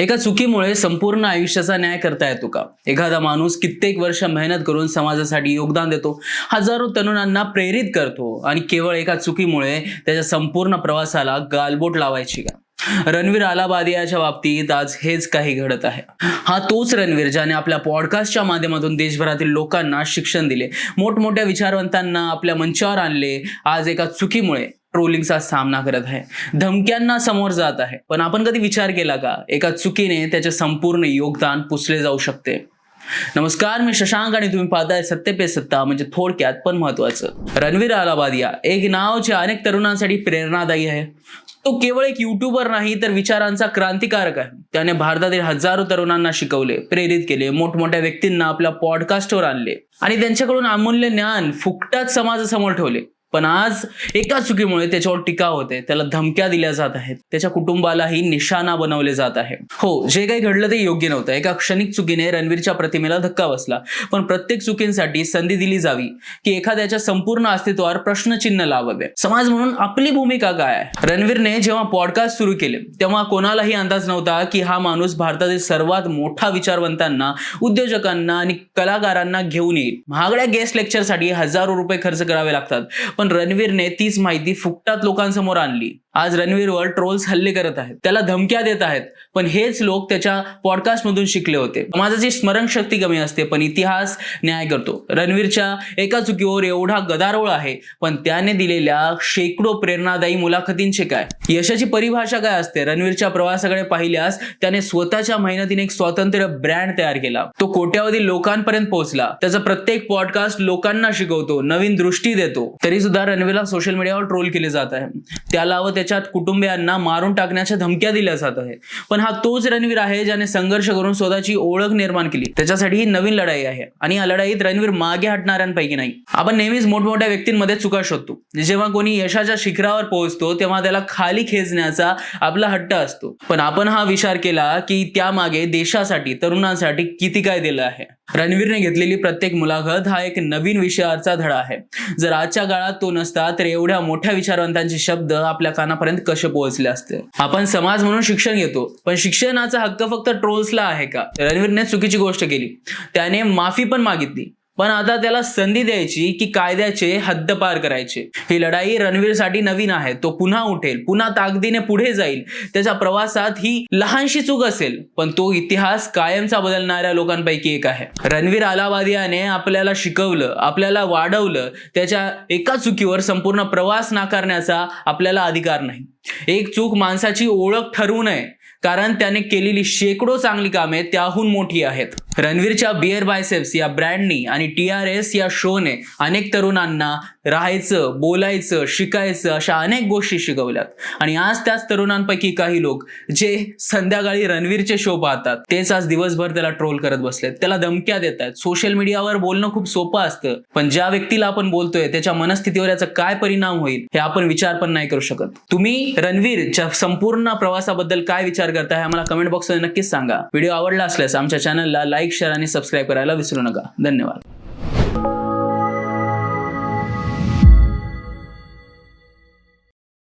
एका चुकीमुळे संपूर्ण आयुष्याचा न्याय करता येतो का? एखादा माणूस कित्येक वर्ष मेहनत करून समाजासाठी योगदान देतो हजारो तरुणांना प्रेरित करतो आणि केवळ एका चुकीमुळे त्याच्या संपूर्ण प्रवासाला गालबोट लावायची का? रणवीर आलाबादियाच्या बाबतीत आज हेच काही घडत आहे. हा तोच रणवीर ज्याने आपल्या पॉडकास्टच्या माध्यमातून देशभरातील लोकांना शिक्षण दिले. मोठमोठ्या विचारवंतांना आपल्या मंचावर आणले. आज एका चुकीमुळे ट्रोलिंगचा सामना करत आहे. धमक्यांना समोर जात आहे. पण आपण कधी विचार केला का? एका चुकीने त्याचे संपूर्ण योगदान पुसले जाऊ शकते. नमस्कार मी शशांक आणि तुम्ही पाहताय सत्य पे सत्ता म्हणजे थोडक्यात पण महत्वाचं रणवीर अलाबादिया एक नाव जे अनेक तरुणांसाठी प्रेरणादायी आहे. तो केवळ एक युट्यूबर नाही तर विचारांचा क्रांतिकारक आहे. त्याने भारतातील हजारो तरुणांना शिकवले प्रेरित केले मोठमोठ्या व्यक्तींना आपल्या पॉडकास्टवर आणले आणि त्यांच्याकडून अमूल्य ज्ञान फुकटात समाजासमोर ठेवले. पण आज एका चुकीमुळे त्याच्यावर टीका होते. त्याला धमक्या दिल्या जात आहेत. त्याच्या कुटुंबालाही निशाणा बनवले जात आहे. हो जे काही घडलं ते योग्य नव्हतं. एका क्षणिक चुकीने रणवीरच्या प्रतिमेला धक्का बसला. पण प्रत्येक चुकींसाठी संधी दिली जावी की एखाद्याच्या संपूर्ण अस्तित्वावर प्रश्नचिन्ह लावावे. समाज म्हणून आपली भूमिका काय आहे? रणवीरने जेव्हा पॉडकास्ट सुरू केले तेव्हा कोणालाही अंदाज नव्हता की हा माणूस भारतातील सर्वात मोठा विचारवंतांना उद्योजकांना आणि कलाकारांना घेऊन येईल. महागड्या गेस्ट लेक्चरसाठी हजारो रुपये खर्च करावे लागतात. पण रणवीरने तीच माहिती फुकटात लोकांसमोर आणली. आज रणवीरवर ट्रोल्स हल्ले करत आहेत. त्याला धमक्या देत आहेत. पण हेच लोक त्याच्या पॉडकास्ट मधून शिकले होते. समाजाची स्मरणशक्ती कमी असते पण इतिहास न्याय करतो. रणवीरच्या एका चुकीवर एवढा गदारोळ आहे पण त्याने दिलेल्या शेकडो प्रेरणादायी मुलाखतींचे काय? यशाची परिभाषा काय असते? रणवीरच्या प्रवासाकडे पाहिल्यास त्याने स्वतःच्या मेहनतीने एक स्वातंत्र्य ब्रँड तयार केला. तो कोट्यावधी लोकांपर्यंत पोहोचला. त्याचा प्रत्येक पॉडकास्ट लोकांना शिकवतो नवीन दृष्टी देतो. तरी सुद्धा रणवीरला सोशल मीडियावर ट्रोल केले जात आहे. त्याला व त्याच्यात कुटुंबियांना मारून टाकण्याच्या धमक्या दिल्या जात आहेत. पण हा तोच रणवीर आहे ज्याने संघर्ष करून स्वतःची ओळख निर्माण केली. त्याच्यासाठी ही नवीन लढाई आहे. आणि या लढाईत रणवीर मागे हटणाऱ्यांपैकी नाही. आपण नेहमीच मोठमोठ्या व्यक्तींमध्ये चुका शोधतो. जेव्हा कोणी यशाच्या शिखरावर पोहोचतो तेव्हा त्याला खाली खेचण्याचा आपला हट्ट असतो. पण आपण हा विचार केला की त्यामागे देशासाठी तरुणांसाठी किती काय दिलं आहे. रणवीरने घेतलेली प्रत्येक मुलाखत हा एक नवीन विषयाचा धडा आहे. जर आजच्या काळात तो नसता तर एवढ्या मोठ्या विचारवंतांचे शब्द आपल्या कानापर्यंत कसे पोहोचले असते? आपण समाज म्हणून शिक्षण घेतो पण शिक्षणाचा हक्क फक्त ट्रोल्सला आहे का? रणवीरने चुकीची गोष्ट केली. त्याने माफी पण मागितली. पण आता त्याला संधी द्यायची की कायद्याचे हद्द पार करायचे. ही लढाई रणवीरसाठी नवीन आहे. तो पुन्हा उठेल पुन्हा ताकदीने पुढे जाईल. त्याच्या प्रवासात ही लहानशी चूक असेल पण तो इतिहास कायमचा बदलणाऱ्या लोकांपैकी एक आहे. रणवीर अलावादियाने आपल्याला शिकवलं आपल्याला वाढवलं त्याच्या एका चुकीवर संपूर्ण प्रवास नाकारण्याचा आपल्याला अधिकार नाही. एक चूक माणसाची ओळख ठरवू नये कारण त्याने केलेली शेकडो चांगली कामे त्याहून मोठी आहेत. रणवीरच्या बिअर बायसेप्स या ब्रँडनी आणि टी आर एस या शोने अनेक तरुणांना राहायचं बोलायचं शिकायचं अशा अनेक गोष्टी शिकवल्यात. आणि आज त्याच तरुणांपैकी काही लोक जे संध्याकाळी रणवीरचे शो पाहतात तेच आज दिवसभर त्याला ट्रोल करत बसलेत. त्याला धमक्या देत आहेत सोशल मीडियावर बोलणं खूप सोपं असतं पण ज्या व्यक्तीला आपण बोलतोय त्याच्या मनस्थितीवर याचा काय परिणाम होईल हे आपण विचार पण नाही करू शकत. तुम्ही रणवीरच्या संपूर्ण प्रवासाबद्दल काय विचार विचार करताय आम्हाला कमेंट बॉक्समध्ये नक्कीच सांगा. व्हिडिओ आवडला असल्यास आमच्या चॅनलला लाईक शेअर आणि सबस्क्राईब करायला विसरू नका. धन्यवाद.